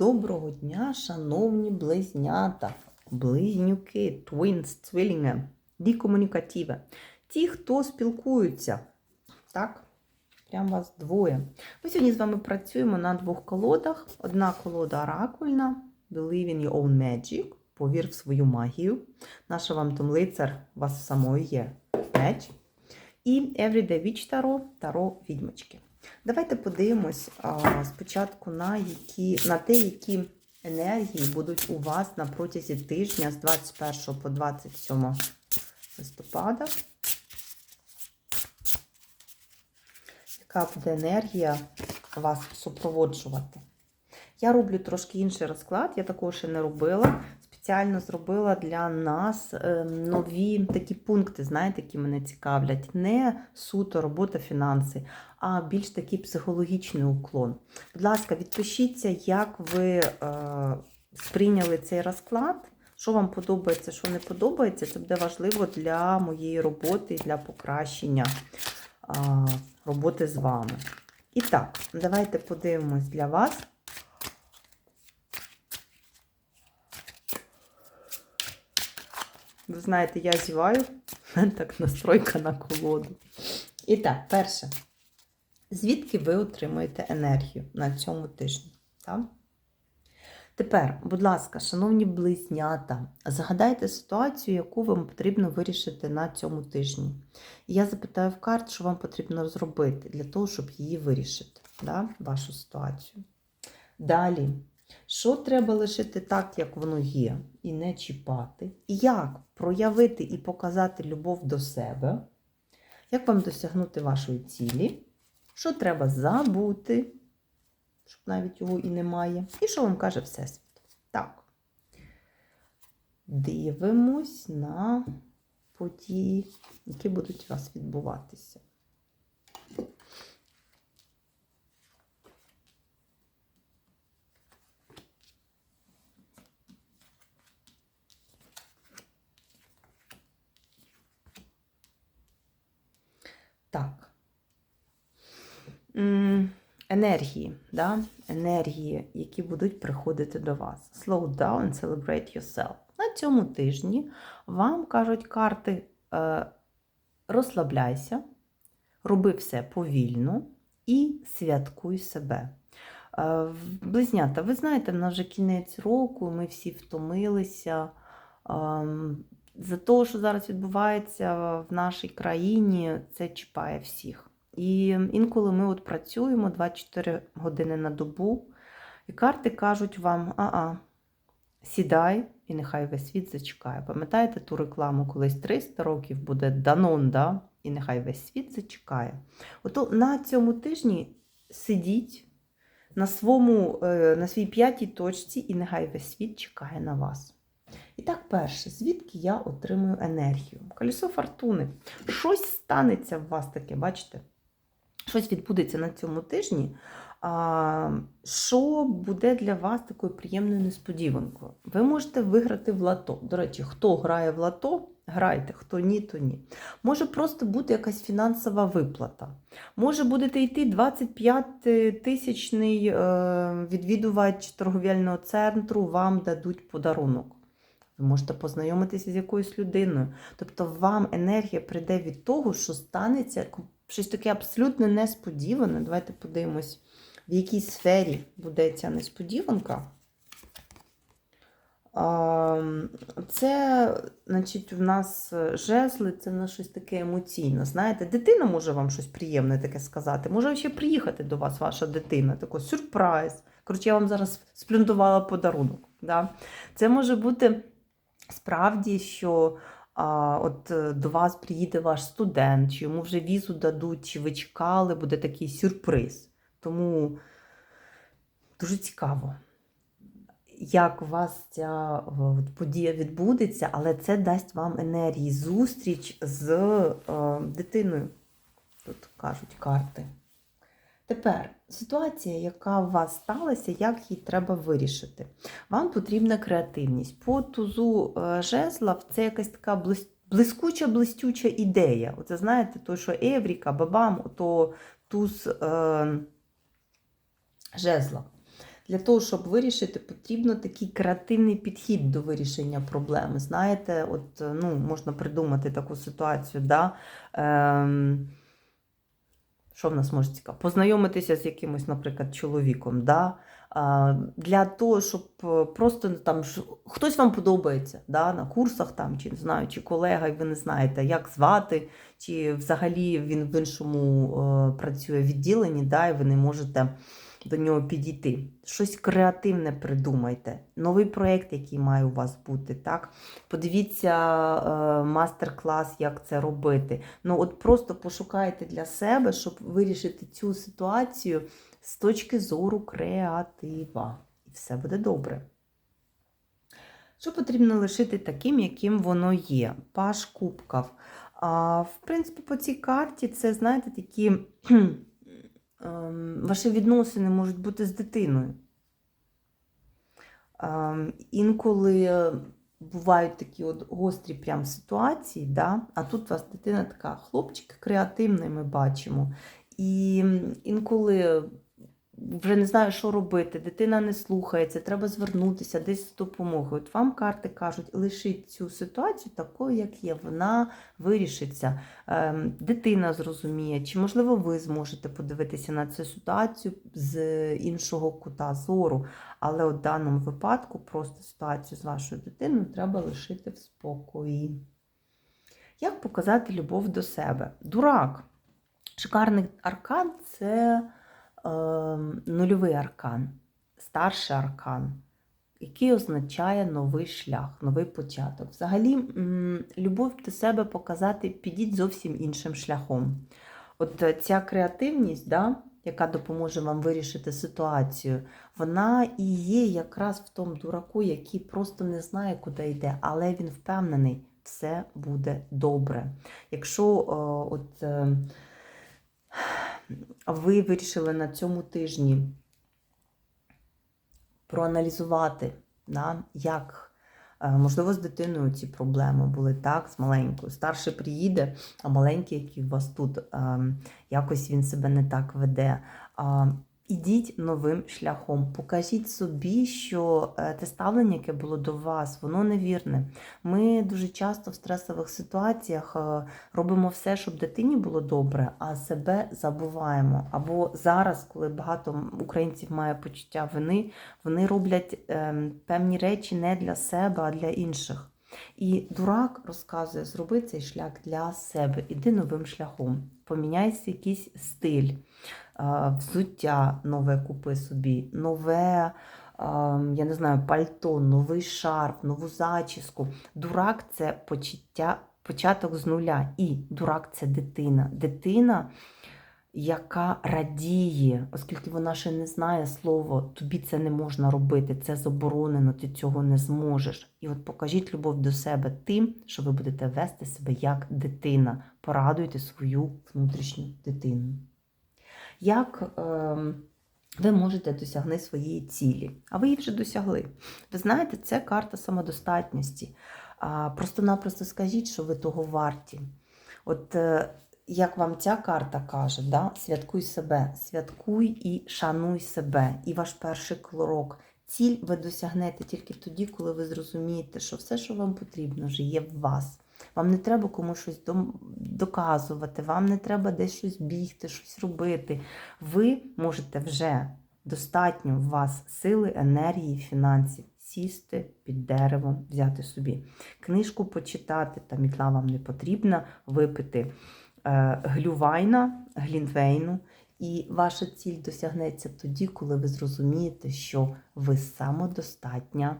Доброго дня, шановні близнята, близнюки, твінс, цвілінги, дікомунікативи. Ті, хто спілкуються. Так? Прям вас двоє. Ми сьогодні з вами працюємо на двох колодах. Одна колода оракульна, Believe in your own magic. Повір в свою магію. Наша вам там лицар, у вас самої є меч. І Everyday Witch Таро, Таро відьмочки. Давайте подивимось а, спочатку на, які, на те, які енергії будуть у вас на протязі тижня з 21 по 27 листопада. Яка буде енергія вас супроводжувати? Я роблю трошки інший розклад, я такого ще не робила. Спеціально зробила для нас е, нові такі пункти, знаєте, які мене цікавлять. Не суто робота, фінанси, а більш такий психологічний уклон. Будь ласка, відпишіться, як ви е, сприйняли цей розклад. Що вам подобається, що не подобається, це буде важливо для моєї роботи, для покращення роботи з вами. І так, давайте подивимось для вас. Знаєте, я зіваю, в мене так настройка на колоду. І так, перше. Звідки ви отримуєте енергію на цьому тижні? Так? Тепер, будь ласка, шановні близнята, згадайте ситуацію, яку вам потрібно вирішити на цьому тижні. І я запитаю в карт, що вам потрібно зробити для того, щоб її вирішити, да? вашу ситуацію. Далі, що треба лишити так, як воно є, і не чіпати? Як проявити і показати любов до себе? Як вам досягнути вашої цілі? Що треба забути, щоб навіть його і немає? І що вам каже Всесвіт? Так. Дивимось на події, які будуть у вас відбуватися. Так. Енергії, да? енергії, які будуть приходити до вас. Slow down, celebrate yourself. На цьому тижні вам кажуть карти е, розслабляйся, роби все повільно і святкуй себе. Е, Близнята, ви знаєте, в нас вже кінець року, ми всі втомилися. За те, що зараз відбувається в нашій країні, це чіпає всіх. І інколи ми от працюємо 24 години на добу, і карти кажуть вам: а-а, сідай, і нехай весь світ зачекає. Пам'ятаєте ту рекламу, колись 300 років буде Данон, да? і нехай весь світ зачекає. Ото на цьому тижні сидіть на, своєму, е, на своїй п'ятій точці, і нехай весь світ чекає на вас. І так, перше, звідки я отримую енергію? Колесо фортуни. Щось станеться в вас таке, бачите? Щось відбудеться на цьому тижні, що буде для вас такою приємною несподіванкою. Ви можете виграти в лото. До речі, хто грає в лото, грайте, хто ні, то ні. Може просто бути якась фінансова виплата. Може будете йти 25 тисячний е, відвідувач торговельного центру, вам дадуть подарунок. Ви можете познайомитися з якоюсь людиною. Тобто вам енергія прийде від того, що станеться щось таке абсолютно несподіване. Давайте подивимось, в якій сфері буде ця несподіванка. Це, значить, в нас жезли, це в нас щось таке емоційне. Знаєте, дитина може вам щось приємне таке сказати. Може ще приїхати до вас, ваша дитина, такий сюрприз. Коротше, я вам зараз сплюндувала подарунок. Да? Це може бути справді, що а, от е, до вас приїде ваш студент, чи йому вже візу дадуть, чи ви чекали, буде такий сюрприз. Тому дуже цікаво, як у вас ця подія відбудеться, але це дасть вам енергії, зустріч з е, дитиною. Тут кажуть карти. Тепер ситуація, яка у вас сталася, як її треба вирішити. Вам потрібна креативність. По тузу е, жезлов це якась така блискуча, блистюча ідея. Оце знаєте, то, що Евріка, бабам, то туз е, жезлов. Для того, щоб вирішити, потрібно такий креативний підхід до вирішення проблеми. Знаєте, от ну, можна придумати таку ситуацію, да? Ем, що в нас може цікаво? Познайомитися з якимось, наприклад, чоловіком. Да? Для того, щоб е, просто там хтось вам подобається да? на курсах, там, чи не знаю, чи колега, і ви не знаєте, як звати, чи взагалі він в іншому е, працює відділенні, да? і ви не можете до нього підійти. Щось креативне придумайте, новий проєкт, який має у вас бути. Так? Подивіться е, мастер-клас, як це робити. Ну, от просто пошукайте для себе, щоб вирішити цю ситуацію з точки зору креатива. І все буде добре. Що потрібно лишити таким, яким воно є? Паш кубків. А, в принципі, по цій карті це, знаєте, такі ваші відносини можуть бути з дитиною. Ем, інколи бувають такі от гострі прям ситуації, да? а тут у вас дитина така, хлопчик креативний, ми бачимо. І інколи вже не знаю, що робити, дитина не слухається, треба звернутися десь з допомогою. От вам карти кажуть, лишіть цю ситуацію такою, як є, вона вирішиться. Ем, Дитина зрозуміє, чи можливо ви зможете подивитися на цю ситуацію з іншого кута зору. Але у даному випадку просто ситуацію з вашою дитиною треба лишити в спокої. Як показати любов до себе? Дурак. Шикарний аркан це нульовий аркан, старший аркан, який означає новий шлях, новий початок. Взагалі, любов до себе показати підіть зовсім іншим шляхом. От е, ця креативність, да, яка допоможе вам вирішити ситуацію, вона і є якраз в тому дураку, який просто не знає, куди йде, але він впевнений, все буде добре. Якщо от. Ви вирішили на цьому тижні проаналізувати, да, як, е, можливо, з дитиною ці проблеми були так, з маленькою. Старший приїде, а маленький, який у вас тут, е, якось він себе не так веде. Ідіть новим шляхом, покажіть собі, що е, те ставлення, яке було до вас, воно невірне. Ми дуже часто в стресових ситуаціях е, робимо все, щоб дитині було добре, а себе забуваємо. Або зараз, коли багато українців має почуття вини, вони роблять ем, певні речі не для себе, а для інших. І дурак розказує, зроби цей шлях для себе, іди новим шляхом, поміняйся якийсь стиль, взуття нове купи собі, нове, я не знаю, пальто, новий шарф, нову зачіску. Дурак це почуття, початок з нуля. І дурак це дитина. Дитина, яка радіє, оскільки вона ще не знає слово, тобі це не можна робити, це заборонено, ти цього не зможеш. І от покажіть любов до себе тим, що ви будете вести себе як дитина. Порадуйте свою внутрішню дитину. Як ем, ви можете досягти своєї цілі, а ви її вже досягли. Ви знаєте, це карта самодостатності. Просто-напросто скажіть, що ви того варті. От е, як вам ця карта каже, да? святкуй себе, святкуй і шануй себе. І ваш перший крок. Ціль ви досягнете тільки тоді, коли ви зрозумієте, що все, що вам потрібно, вже є в вас. Вам не треба комусь щось доказувати, вам не треба десь щось бігти, щось робити. Ви можете вже достатньо в вас сили, енергії, фінансів сісти під деревом, взяти собі книжку почитати, та мітла вам не потрібна, випити е, глювайна, глінвейну. І ваша ціль досягнеться тоді, коли ви зрозумієте, що ви самодостатня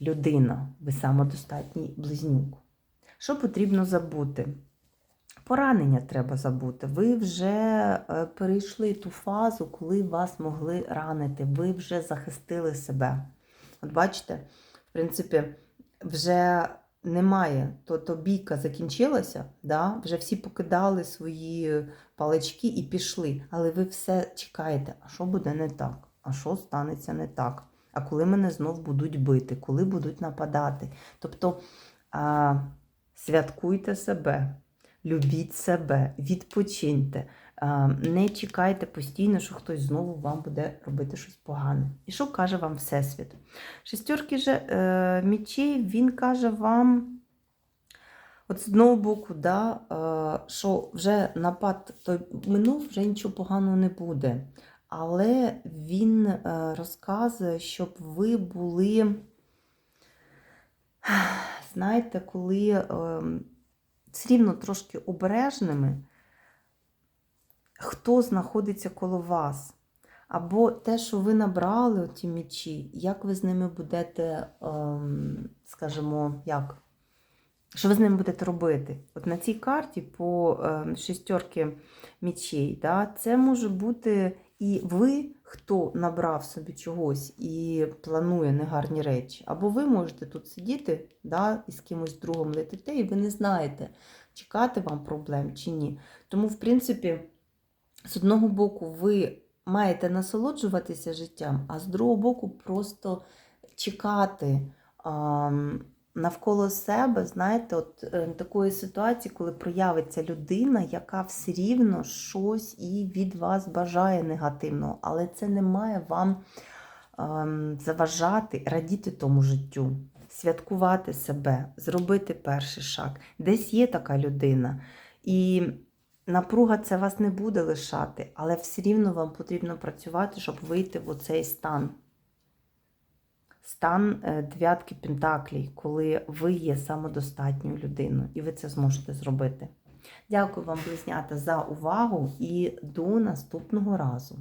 людина, ви самодостатній близнюк. Що потрібно забути? Поранення треба забути. Ви вже е, перейшли ту фазу, коли вас могли ранити. Ви вже захистили себе. От бачите, в принципі, вже немає, то, то бійка закінчилася, да? вже всі покидали свої палички і пішли. Але ви все чекаєте, а що буде не так? А що станеться не так? А коли мене знов будуть бити, коли будуть нападати? Тобто а, святкуйте себе, любіть себе, відпочиньте. Не чекайте постійно, що хтось знову вам буде робити щось погане. І що каже вам Всесвіт? Шестерки же е, мічей, він каже вам. От з одного боку, да, е, що вже напад той минув, вже нічого поганого не буде. Але він е, розказує, щоб ви були, знаєте, коли е, все рівно трошки обережними, хто знаходиться коло вас. Або те, що ви набрали ті мічі, як ви з ними будете, ем, скажімо, як? Що ви з ними будете робити? От на цій карті по е, шістерки мічей, да, це може бути і ви, хто набрав собі чогось і планує негарні речі, або ви можете тут сидіти да, і з кимось другом летите, і ви не знаєте, чекати вам проблем чи ні. Тому, в принципі, з одного боку, ви маєте насолоджуватися життям, а з другого боку, просто чекати. Навколо себе, знаєте, от е, такої ситуації, коли проявиться людина, яка все рівно щось і від вас бажає негативного, але це не має вам ем, заважати радіти тому життю, святкувати себе, зробити перший шаг. Десь є така людина. І напруга це вас не буде лишати, але все рівно вам потрібно працювати, щоб вийти в оцей стан стан е, дев'ятки Пентаклій, коли ви є самодостатньою людиною, і ви це зможете зробити. Дякую вам, близнята, за увагу і до наступного разу.